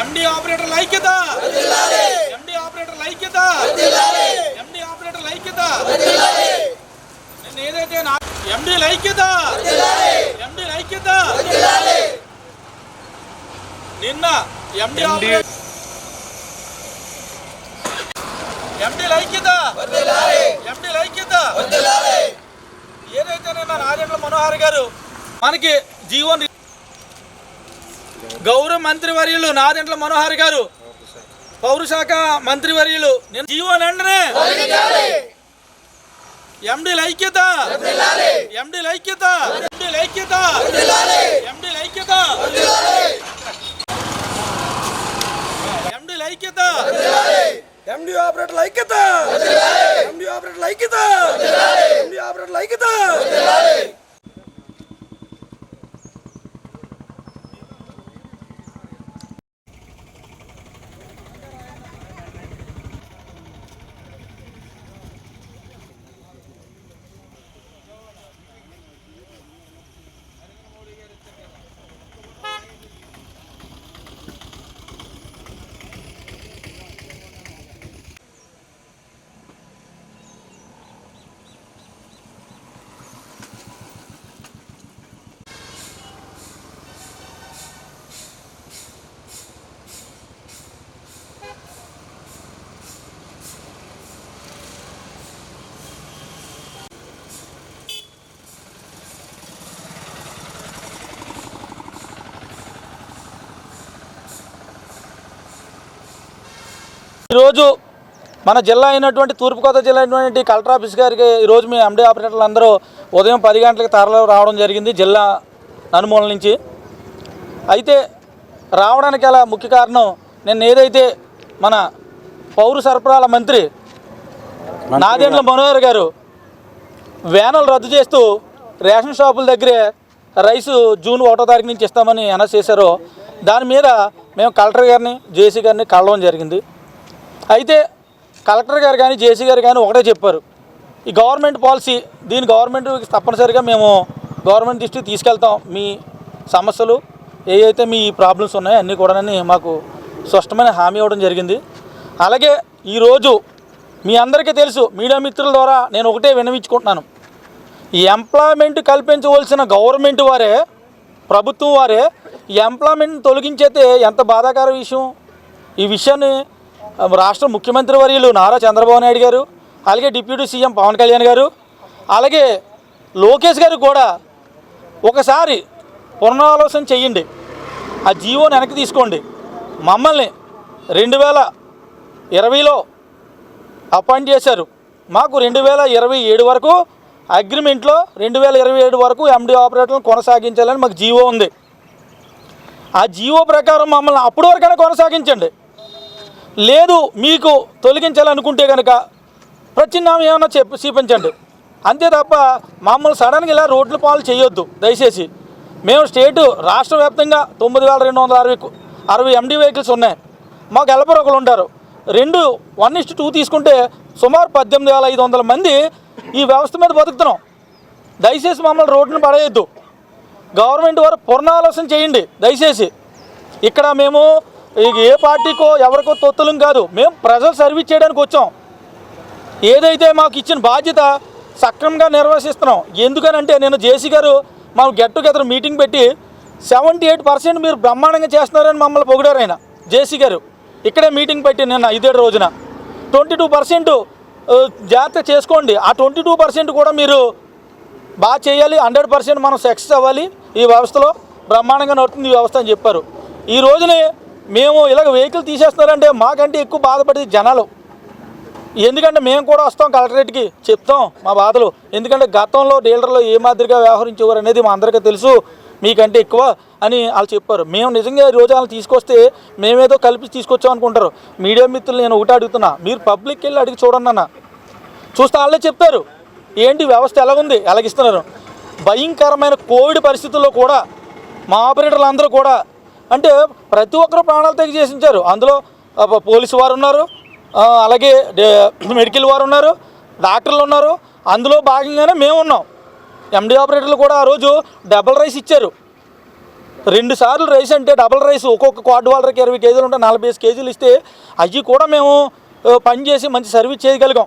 ఎండి operator ఐక్యత ఎండి operator ఐక్యత ఎండి operator ఐక్యత నేను ఏదైతే నా ఎండి ఐక్యత ఎండి ఐక్యత నిన్న ఎండి ఆపరేటర్ ఎండి ఐక్యత ఎంపీల ఐక్యత. ఏదైతే నిన్న రాజేంద్ర మనోహర్ గారు మనకి జీవన్ గౌరవ మంత్రివర్యులు నాదెంట్ల మనోహర్ గారు పౌరశాఖ మంత్రివర్యులు నేను జీవన్ వెంటనే ఎండీల ఐక్యత. ఎండీల ఐక్యత. ఎండీల ఐక్యత. ఎండీల ఐక్యత. ఎండీల ఐక్యత. ఎండి ఆపరేటర్ల ఐక్యత ఎండి ఆపరేటర్ల ఐక్యత ఎండి ఆపరేటర్ల ఐక్యత ఈరోజు మన జిల్లా అయినటువంటి తూర్పుగోదావరి జిల్లా అయినటువంటి కలెక్టర్ ఆఫీస్ గారికి ఈరోజు మీ ఎండి ఆపరేటర్లు అందరూ ఉదయం పది గంటలకు తరలి రావడం జరిగింది జిల్లా నలుమూల నుంచి. అయితే రావడానికి అలా ముఖ్య కారణం నిన్న ఏదైతే మన పౌర సరఫరాల మంత్రి నాదెండ్ల మనోహర్ గారు వ్యానులు రద్దు చేస్తూ రేషన్ షాపుల దగ్గరే రైసు జూన్ ఒకటో తారీఖు నుంచి ఇస్తామని అనౌన్స్ చేశారో. దాని మీద మేము కలెక్టర్ గారిని జేసీ గారిని కలవడం జరిగింది. అయితే కలెక్టర్ గారు కానీ జేసీ గారు కానీ ఒకటే చెప్పారు. ఈ గవర్నమెంట్ పాలసీ దీని గవర్నమెంట్ తప్పనిసరిగా మేము గవర్నమెంట్ దృష్టికి తీసుకెళ్తాం. మీ సమస్యలు ఏవైతే మీ ప్రాబ్లమ్స్ ఉన్నాయో అన్నీ కూడానని మాకు స్పష్టమైన హామీ ఇవ్వడం జరిగింది. అలాగే ఈరోజు మీ అందరికీ తెలుసు మీడియా మిత్రుల ద్వారా నేను ఒకటే వినవించుకుంటున్నాను ఈ ఎంప్లాయ్మెంట్ కల్పించవలసిన గవర్నమెంట్ వారే ప్రభుత్వం వారే ఈ ఎంప్లాయ్మెంట్ తొలగించైతే ఎంత బాధాకర విషయం? ఈ విషయాన్ని రాష్ట్ర ముఖ్యమంత్రి వర్యులు నారా చంద్రబాబు నాయుడు గారు అలాగే డిప్యూటీ సీఎం పవన్ కళ్యాణ్ గారు అలాగే లోకేష్ గారు కూడా ఒకసారి పునరాలోచన చెయ్యండి ఆ జీవోని వెనక్కి తీసుకోండి. మమ్మల్ని రెండు వేల ఇరవైలో అపాయింట్ చేశారు. మాకు రెండు వేల ఇరవై ఏడు వరకు అగ్రిమెంట్లో రెండు వేల ఇరవై ఏడు వరకు ఎండి ఆపరేటర్లను కొనసాగించాలని మాకు జీవో ఉంది. ఆ జీవో ప్రకారం మమ్మల్ని అప్పటి వరకైనా కొనసాగించండి. లేదు మీకు తొలగించాలనుకుంటే కనుక ప్రత్యామ్నాయం ఏమైనా చెప్పి చూపించండి. అంతే తప్ప మమ్మల్ని సడన్గా ఇలా రోడ్ల పాలు చేయొద్దు దయచేసి. మేము స్టేటు రాష్ట్ర వ్యాప్తంగా తొమ్మిది వేల రెండు వందల అరవై అరవై ఎండి వెహికల్స్ ఉన్నాయి. మాకు హెల్పర్ ఒకరు ఉంటారు రెండు వన్ ఇస్ట్ టూ తీసుకుంటే సుమారు పద్దెనిమిది వేల ఐదు వందల మంది ఈ వ్యవస్థ మీద బతుకుతున్నాం. దయచేసి మమ్మల్ని రోడ్డును పడేయొద్దు. గవర్నమెంట్ వారు పునరాలోచన చేయండి దయచేసి. ఇక్కడ మేము ఇక ఏ పార్టీకో ఎవరికో తొత్తులం కాదు. మేము ప్రజలు సర్వీస్ చేయడానికి వచ్చాం. ఏదైతే మాకు ఇచ్చిన బాధ్యత సక్రమంగా నిర్వహిస్తున్నాం. ఎందుకనంటే నేను జేసీ గారు మా గెట్ టుగెదర్ మీటింగ్ పెట్టి సెవెంటీ ఎయిట్ పర్సెంట్ మీరు బ్రహ్మాండంగా చేస్తున్నారని మమ్మల్ని పొగిడారు ఆయన జేసీ గారు. ఇక్కడే మీటింగ్ పెట్టి నిన్న ఇదే రోజున. ట్వంటీ టూ పర్సెంట్ జాగ్రత్త చేసుకోండి. ఆ ట్వంటీ టూ పర్సెంట్ కూడా మీరు బాగా చేయాలి. హండ్రెడ్ పర్సెంట్ మనం సక్సెస్ అవ్వాలి. ఈ వ్యవస్థలో బ్రహ్మాండంగా నడుతుంది ఈ వ్యవస్థ అని చెప్పారు. ఈ రోజునే మేము ఇలాగ వెహికల్ తీసేస్తున్నారంటే మాకంటే ఎక్కువ బాధపడేది జనాలు. ఎందుకంటే మేము కూడా వస్తాం కలెక్టరేట్కి చెప్తాం మా బాధలు. ఎందుకంటే గతంలో డీలర్లు ఏ మాదిరిగా వ్యవహరించేవారు అనేది మా అందరికీ తెలుసు మీకంటే ఎక్కువ అని వాళ్ళు చెప్పారు. మేము నిజంగా రోజు వాళ్ళని తీసుకొస్తే మేమేదో కలిపి తీసుకొచ్చాం అనుకుంటారు. మీడియా మిత్రులు నేను ఒకటి అడుగుతున్నా మీరు పబ్లిక్కి వెళ్ళి అడిగి చూడండి అన్న. చూస్తే వాళ్ళే చెప్తారు ఏంటి వ్యవస్థ ఎలాగుంది? ఎలాగిస్తున్నారు. భయంకరమైన కోవిడ్ పరిస్థితుల్లో కూడా మా ఆపరేటర్లు అందరూ కూడా అంటే ప్రతి ఒక్కరు ప్రాణాలు తెగి చేసించారు. అందులో పోలీసు వారు ఉన్నారు అలాగే మెడికల్ వారు ఉన్నారు డాక్టర్లు ఉన్నారు. అందులో భాగంగానే మేము ఉన్నాం. ఎండి ఆపరేటర్లు కూడా ఆ రోజు డబల్ రైస్ ఇచ్చారు. రెండు సార్లు రైస్ అంటే డబల్ రైస్ ఒక్కొక్క క్వార్డ్ వాళ్ళకి ఇరవై కేజీలు ఉంటే నలభై కేజీలు ఇస్తే అవి కూడా మేము పనిచేసి పని చేసి మంచి సర్వీస్ చేయగలిగాం.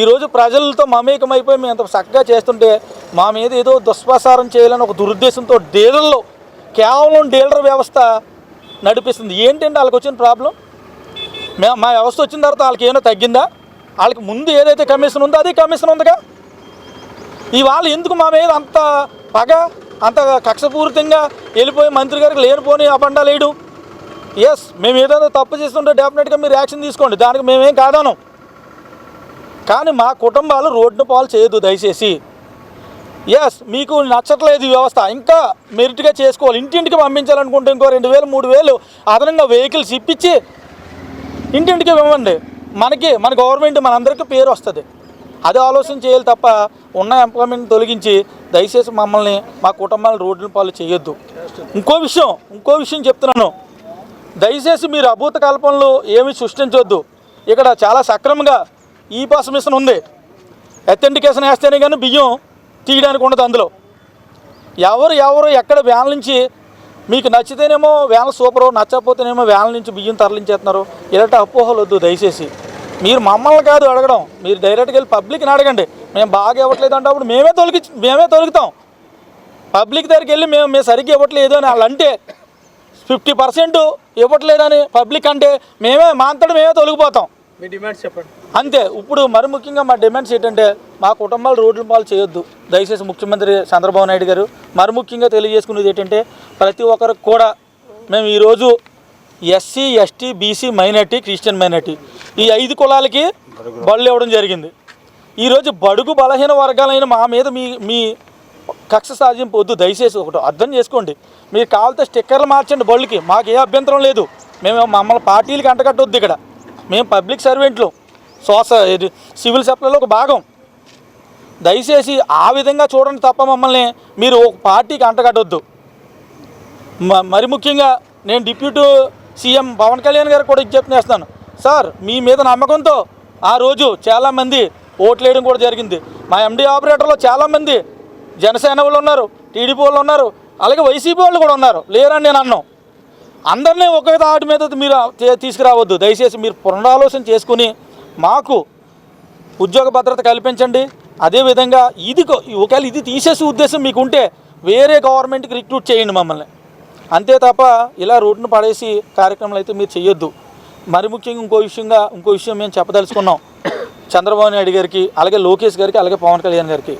ఈరోజు ప్రజలతో మమేకమైపోయి మేము అంత చక్కగా చేస్తుంటే మా మీద ఏదో దుష్ప్రసారం చేయాలని ఒక దురుద్దేశంతో డీలర్లో కేవలం డీలర్ వ్యవస్థ నడిపిస్తుంది. ఏంటంటే వాళ్ళకి వచ్చిన ప్రాబ్లం? మే మా వ్యవస్థ వచ్చిన తర్వాత వాళ్ళకి ఏమైనా తగ్గిందా? వాళ్ళకి ముందు ఏదైతే కమిషన్ ఉందో అదే కమిషన్ ఉందిగా. ఇవాళ ఎందుకు మా మీద అంత పగ అంత కక్షపూరితంగా వెళ్ళిపోయి మంత్రి గారికి లేనిపోని అబండాలు వేయడం? ఎస్ మేము ఏదైనా తప్పు చేస్తుంటే డెఫినెట్గా మీరు యాక్షన్ తీసుకోండి. దానికి మేమేం కాదాను. కానీ మా కుటుంబాలు రోడ్డు పాలు చేయదు దయచేసి. ఎస్ మీకు నచ్చట్లేదు ఈ వ్యవస్థ. ఇంకా మెరిట్గా చేసుకోవాలి. ఇంటింటికి పంపించాలనుకుంటే ఇంకో రెండు వేలు మూడు వేలు అదనంగా వెహికల్స్ ఇప్పించి ఇంటింటికి ఇవ్వండి. మనకి మన గవర్నమెంట్ మనందరికీ పేరు వస్తుంది. అది ఆలోచన చేయాలి తప్ప ఉన్న ఎంప్లాయ్మెంట్ తొలగించి దయచేసి మమ్మల్ని మా కుటుంబాలను రోడ్ల పాలు చేయొద్దు. ఇంకో విషయం ఇంకో విషయం చెప్తున్నాను. దయచేసి మీరు అభూత కల్పనలు ఏమి సృష్టించొద్దు. ఇక్కడ చాలా సక్రమంగా ఈ పాస్ మిషన్ ఉంది. అథెంటికేషన్ వేస్తేనే కానీ బియ్యం తీయడానికి ఉండదు అందులో. ఎవరు ఎవరు ఎక్కడ వ్యాన్ నుంచి మీకు నచ్చితేనేమో వ్యాన్ సూపరు నచ్చకపోతేనేమో వ్యాన్ నుంచి బియ్యం తరలించేస్తున్నారు. ఇలాంటి అపోహలు వద్దు దయచేసి. మీరు మమ్మల్ని కాదు అడగడం. మీరు డైరెక్ట్గా వెళ్ళి పబ్లిక్ని అడగండి. మేము బాగా ఇవ్వట్లేదు అంటే అప్పుడు మేమే తొలగి మేమే తొలుగుతాం. పబ్లిక్ దగ్గరికి వెళ్ళి మేము మేము సరిగ్గా ఇవ్వట్లేదు అని వాళ్ళు అంటే ఫిఫ్టీ పర్సెంట్ ఇవ్వట్లేదని పబ్లిక్ అంటే మేమే మా అంతటా మేమే తొలగిపోతాం. మీ డిమాండ్స్ చెప్పండి. అంతే ఇప్పుడు మరి ముఖ్యంగా మా డిమాండ్స్ ఏంటంటే మా కుటుంబాలు రోడ్ల పాలు చేయొద్దు. దయచేసి ముఖ్యమంత్రి చంద్రబాబు నాయుడు గారు మరి ముఖ్యంగా తెలియజేసుకునేది ఏంటంటే ప్రతి ఒక్కరికి కూడా మేము ఈరోజు SC ST BC minority Christian minority ఈ ఐదు కులాలకి బళ్ళు ఇవ్వడం జరిగింది. ఈరోజు బడుగు బలహీన వర్గాలైన మా మీద మీ మీ కక్ష సాధింపు పొద్దు దయచేసి ఒకటి అర్థం చేసుకోండి. మీరు కావాలంటే స్టిక్కర్లు మార్చండి బళ్ళకి. మాకు ఏ అభ్యంతరం లేదు. మేము మమ్మల్ని పార్టీలకి అంటగట్టొద్దు ఇక్కడ. మేము పబ్లిక్ సర్వెంట్లు సోస ఇది సివిల్ సప్లైలో ఒక భాగం. దయచేసి ఆ విధంగా చూడండి తప్ప మమ్మల్ని మీరు ఒక పార్టీకి అంటగట్టొద్దు. మ- మరి ముఖ్యంగా నేను డిప్యూటీ సీఎం పవన్ కళ్యాణ్ గారికి కూడా విజ్ఞప్తి చేస్తున్నాను. సార్ మీ మీద నమ్మకంతో ఆ రోజు చాలామంది ఓట్లు వేయడం కూడా జరిగింది. మా ఎండి ఆపరేటర్లో చాలామంది జనసేన వాళ్ళు ఉన్నారు టీడీపీ వాళ్ళు ఉన్నారు అలాగే వైసీపీ వాళ్ళు కూడా ఉన్నారు. లేరని నేను అన్నాను అందరినీ ఒకే దాటి మీద మీరు తీసుకురావద్దు. దయచేసి మీరు పునరాలోచన చేసుకుని మాకు ఉద్యోగ భద్రత కల్పించండి. అదేవిధంగా ఇది ఒకవేళ ఇది తీసేసే ఉద్దేశం మీకు ఉంటే వేరే గవర్నమెంట్కి రిక్రూట్ చేయండి మమ్మల్ని. అంతే తప్ప ఇలా రోడ్డును పడేసి కార్యక్రమాలు అయితే మీరు చేయొద్దు మరి ముఖ్యంగా ఇంకో విషయంగా ఇంకో విషయం మేము చెప్పదలుచుకున్నాం. చంద్రబాబు నాయుడు గారికి అలాగే లోకేష్ గారికి అలాగే పవన్ కళ్యాణ్ గారికి.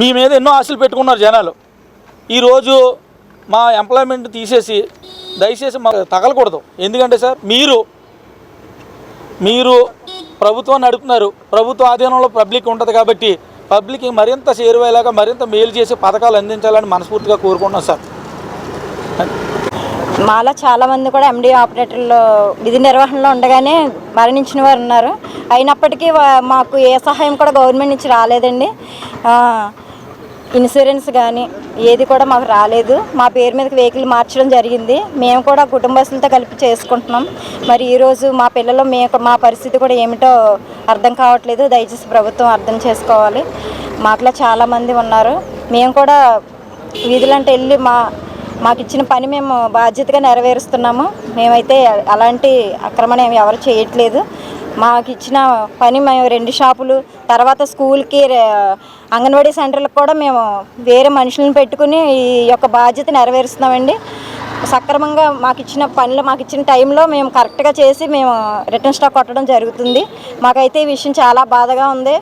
మీ మీద ఎన్నో ఆశలు పెట్టుకున్నారు జనాలు. ఈరోజు మా ఎంప్లాయ్మెంట్ తీసేసి దయచేసి మాకు తగలకూడదు. ఎందుకంటే సార్ మీరు మీరు ప్రభుత్వం నడుపుతున్నారు. ప్రభుత్వ ఆధీనంలో పబ్లిక్ ఉంటుంది కాబట్టి పబ్లిక్ మరింత చేరువయ్యేలాగా మరింత మేలు చేసే పథకాలు అందించాలని మనస్ఫూర్తిగా కోరుకుంటున్నాం సార్. మాలో చాలామంది కూడా ఎండీ ఆపరేటర్లు విధి నిర్వహణలో ఉండగానే మరణించిన వారు ఉన్నారు. అయినప్పటికీ మాకు ఏ సహాయం కూడా గవర్నమెంట్ నుంచి రాలేదండి. ఇన్సూరెన్స్ కానీ ఏది కూడా మాకు రాలేదు. మా పేరు మీద వెహికల్ మార్చడం జరిగింది. మేము కూడా కుటుంబస్తులతో కలిపి చేసుకుంటున్నాం. మరి ఈరోజు మా పిల్లలు మే మా పరిస్థితి కూడా ఏమిటో అర్థం కావట్లేదు. దయచేసి ప్రభుత్వం అర్థం చేసుకోవాలి. మాటలో చాలామంది ఉన్నారు. మేము కూడా వీధులంటే వెళ్ళి మా మాకు ఇచ్చిన పని మేము బాధ్యతగా నెరవేరుస్తున్నాము. మేమైతే అలాంటి ఆక్రమణ ఏమి ఎవరు చేయట్లేదు. మాకు ఇచ్చిన పని మేము రెండు షాపులు తర్వాత స్కూల్కి అంగన్వాడీ సెంటర్లకు కూడా మేము వేరే మనుషులను పెట్టుకుని ఈ యొక్క బాధ్యత నెరవేరుస్తున్నామండి. సక్రమంగా మాకు ఇచ్చిన పనులు మాకు ఇచ్చిన టైంలో మేము కరెక్ట్గా చేసి మేము రిటర్న్ స్టాక్ కొట్టడం జరుగుతుంది. మాకైతే ఈ విషయం చాలా బాధగా ఉంది.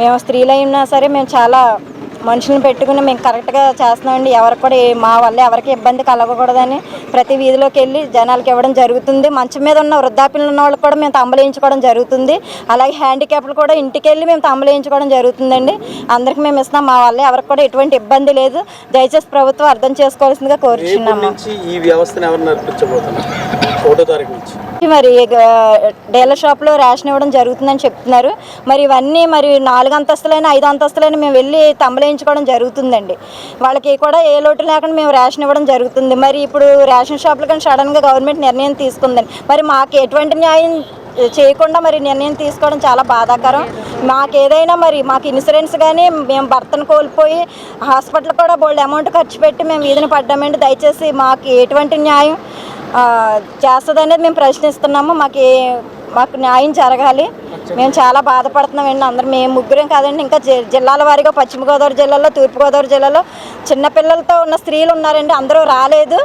మేము స్త్రీలైనా సరే మేము చాలా మనుషులను పెట్టుకుని మేము కరెక్ట్గా చేస్తున్నామండి. ఎవరికి కూడా మా వల్ల ఎవరికి ఇబ్బంది కలగకూడదని ప్రతి వీధిలోకి వెళ్ళి జనాలకి ఇవ్వడం జరుగుతుంది. మంచం మీద ఉన్న వృద్ధాప్యులు ఉన్న వాళ్ళకి కూడా మేము తంబలేయించుకోవడం జరుగుతుంది. అలాగే హ్యాండిక్యాప్లు కూడా ఇంటికి వెళ్ళి మేము తంబలేయించుకోవడం జరుగుతుందండి. అందరికి మేము ఇస్తున్నాం. మా వల్ల ఎవరికి కూడా ఎటువంటి ఇబ్బంది లేదు. దయచేసి ప్రభుత్వం అర్థం చేసుకోవాల్సిందిగా కోరుచున్నాము నుంచి ఈ వ్యవస్థను ఎవరు నడిపించబోతున్నారు? ఒకటో తారీఖు నుంచి. మరి డీలర్ షాప్లో రేషన్ ఇవ్వడం జరుగుతుందని చెప్తున్నారు. మరి ఇవన్నీ మరి నాలుగు అంతస్తులైన ఐదు అంతస్తులైన మేము వెళ్ళి తమలేయించుకోవడం జరుగుతుందండి. వాళ్ళకి కూడా ఏ లోటు లేకుండా మేము రేషన్ ఇవ్వడం జరుగుతుంది. మరి ఇప్పుడు రేషన్ షాపులు కానీ సడన్గా గవర్నమెంట్ నిర్ణయం తీసుకుందండి. మరి మాకు ఎటువంటి న్యాయం చేయకుండా మరి నిర్ణయం తీసుకోవడం చాలా బాధాకరం. మాకు ఏదైనా మరి మాకు ఇన్సూరెన్స్ కానీ మేము భర్తను కోల్పోయి హాస్పిటల్ కూడా బోల్డ్ అమౌంట్ ఖర్చు పెట్టి మేము వీధిని పడ్డామండి. దయచేసి మాకు ఎటువంటి న్యాయం చేస్తుంది అనేది మేము ప్రశ్నిస్తున్నాము. మాకు మాకు న్యాయం జరగాలి. మేము చాలా బాధపడుతున్నామండి అందరం మేము ముగ్గురం కాదండి. ఇంకా జి- జిల్లాల వారీగా పశ్చిమ గోదావరి జిల్లాలో తూర్పుగోదావరి జిల్లాలో చిన్నపిల్లలతో ఉన్న స్త్రీలు ఉన్నారండి అందరూ రాలేదు.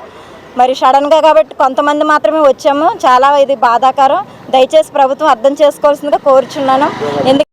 మరి సడన్గా కాబట్టి కొంతమంది మాత్రమే వచ్చాము. చాలా ఇది బాధాకరం. దయచేసి ప్రభుత్వం అర్థం చేసుకోవాల్సిందిగా కోరుచున్నాను. ఎందుకు